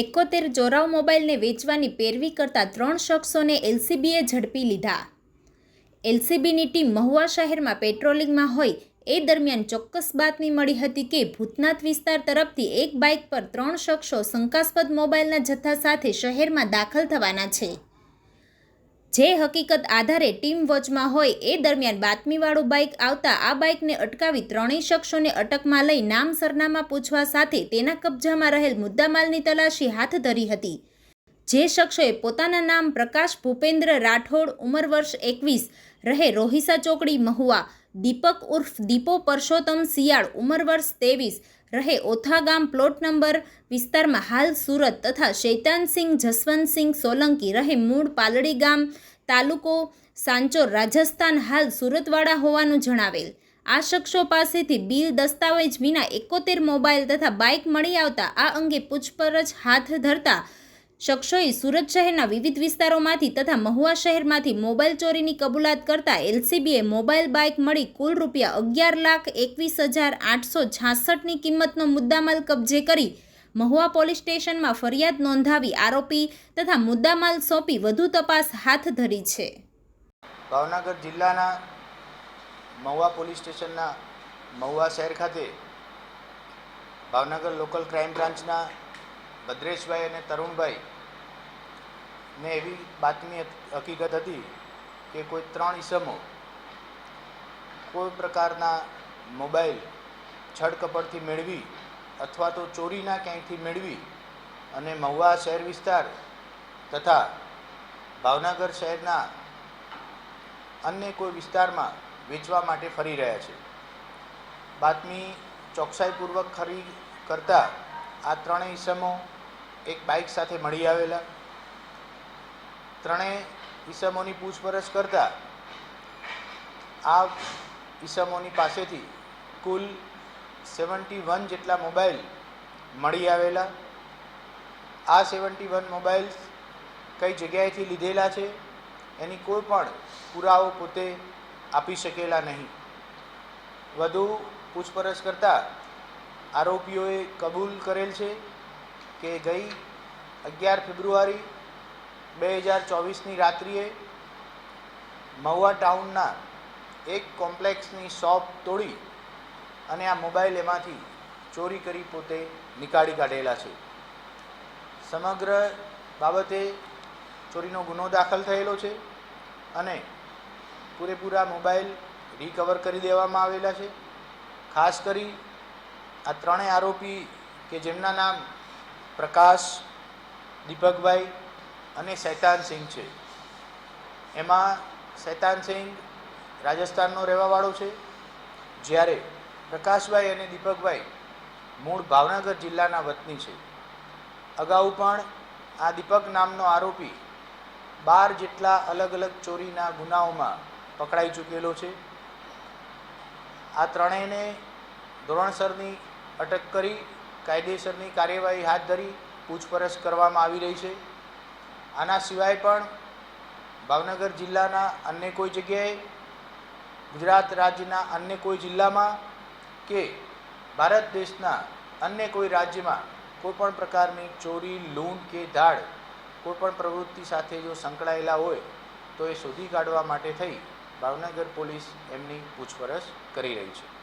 એકોતેર ચોરાવ મોબાઈલને વેચવાની પેરવી કરતા ત્રણ શખ્સોને એલસીબીએ ઝડપી લીધા. એલસીબીની ટીમ મહુવા શહેરમાં પેટ્રોલિંગમાં હોય એ દરમિયાન ચોક્કસ બાતમી મળી હતી કે ભૂતનાથ વિસ્તાર તરફથી એક બાઇક પર ત્રણ શખ્સો શંકાસ્પદ મોબાઈલના જથ્થા સાથે શહેરમાં દાખલ થવાના છે. જે હકીકત આધારે ટીમ વોચમાં હોય એ દરમિયાન બાતમીવાળું બાઇક આવતા આ બાઇકને અટકાવી ત્રણેય શખ્સોને અટકમાં લઈ નામ સરનામા પૂછવા સાથે તેના કબજામાં રહેલ મુદ્દામાલની તલાશી હાથ ધરી હતી. જે શખ્સોએ પોતાના નામ પ્રકાશ ભૂપેન્દ્ર રાઠોડ, ઉંમર વર્ષ એકવીસ, રહે રોહિસા ચોકડી મહુવા દીપક ઉર્ફ દીપો પરસોત્તમ શિયાળ ઉંમર વર્ષ ત્રેવીસ. રહે ઓથા ગામ પ્લોટ નંબર વિસ્તારમાં હાલ સુરત તથા શૈતાનસિંહ જસવંતસિંહ સોલંકી રહે મૂળ પાલડી ગામ તાલુકો સાંચોર, રાજસ્થાન, હાલ સુરતવાળા હોવાનું જણાવેલ. આ શખ્સો પાસેથી બિલ, દસ્તાવેજ વિના એકોતેર મોબાઈલ તથા બાઇક મળી આવતા આ અંગે પૂછપરછ હાથ ધરતા શખ્સોએ સુરત શહેરના વિવિધ વિસ્તારોમાંથી તથા મહુવા શહેરમાંથી મોબાઈલ ચોરીની કબૂલાત કરતા એલસીબીએ મોબાઈલ બાઇક મળી કુલ રૂપિયા અગિયાર લાખ એકવીસ હજાર આઠસો છાસઠની કિંમતનો મુદ્દામાલ કબજે કરી મહુવા પોલીસ સ્ટેશનમાં ફરિયાદ નોંધાવી આરોપી તથા મુદ્દામાલ સોંપી વધુ તપાસ હાથ ધરી છે. ભાવનગર જિલ્લાના મહુવા પોલીસ સ્ટેશનના મહુવા શહેર ખાતે ભાવનગર લોકલ ક્રાઇમ બ્રાન્ચના ભદ્રેશભાઈ અને તરુણભાઈ ને એવી બાતમી હકીકત હતી કે કોઈ ત્રણ ઈસમો કોઈ પ્રકારના મોબાઈલ છડકપડથી મેળવી અથવા તો ચોરીના ક્યાંયથી મેળવી અને મહુવા શહેર વિસ્તાર તથા ભાવનગર શહેરના અન્ય કોઈ વિસ્તારમાં વેચવા માટે ફરી રહ્યા છે. બાતમી ચોકસાઈપૂર્વક ખરી કરતા આ ત્રણેય ઈસમો એક બાઇક સાથે મળી આવેલા. ત્રણેય ઈસમોની પૂછપરછ કરતા આ ઈસમોની પાસેથી કુલ સેવન્ટી વન જેટલા મોબાઈલ મળી આવેલા. આ સેવન્ટી વન મોબાઈલ્સ કઈ જગ્યાએથી લીધેલા છે? એની કોઈ પણ પુરાવો પોતે આપી શકેલા નહીં. વધુ પૂછપરછ કરતાં આરોપીઓએ કબૂલ કરેલ છે કે ગઈ અગિયાર ફેબ્રુઆરી બે હજાર ચોવીસની રાત્રિએ મહુવા ટાઉનના એક કોમ્પ્લેક્સની શોપ તોડી અને આ મોબાઈલ એમાંથી ચોરી કરી પોતે નીકાળી કાઢેલા છે. સમગ્ર બાબતે ચોરીનો ગુનો દાખલ થયેલો છે અને પૂરેપૂરા મોબાઈલ રિકવર કરી દેવામાં આવેલા છે. ખાસ કરી આ ત્રણેય આરોપી કે જેમના નામ પ્રકાશ, દીપકભાઈ અને શૈતાનસિંહ છે. એમાં શૈતાનસિંહ રાજસ્થાનનો રહેવાવાળો છે. જ્યારે પ્રકાશભાઈ અને દીપકભાઈ મૂળ ભાવનગર જિલ્લાના વતની છે. અગાઉ પણ આ દીપક નામનો આરોપી બાર જેટલા અલગ અલગ ચોરીના ગુનાઓમાં પકડાઈ ચૂકેલો છે. આ ત્રણેયને ધોરણસરની અટક કરી કાયદેસરની કાર્યવાહી હાથ ધરી પૂછપરછ કરવામાં આવી રહી છે. આના સિવાય પણ ભાવનગર જિલ્લાના અન્ય કોઈ જગ્યાએ, ગુજરાત રાજ્યના અન્ય કોઈ જિલ્લામાં કે ભારત દેશના અન્ય કોઈ રાજ્યમાં કોઈપણ પ્રકારની ચોરી, લૂંટ કે ધાડ કોઈપણ પ્રવૃત્તિ સાથે જો સંકળાયેલા હોય, તો એ શોધી કાઢવા માટે થઈ ભાવનગર પોલીસ એમની પૂછપરછ કરી રહી છે.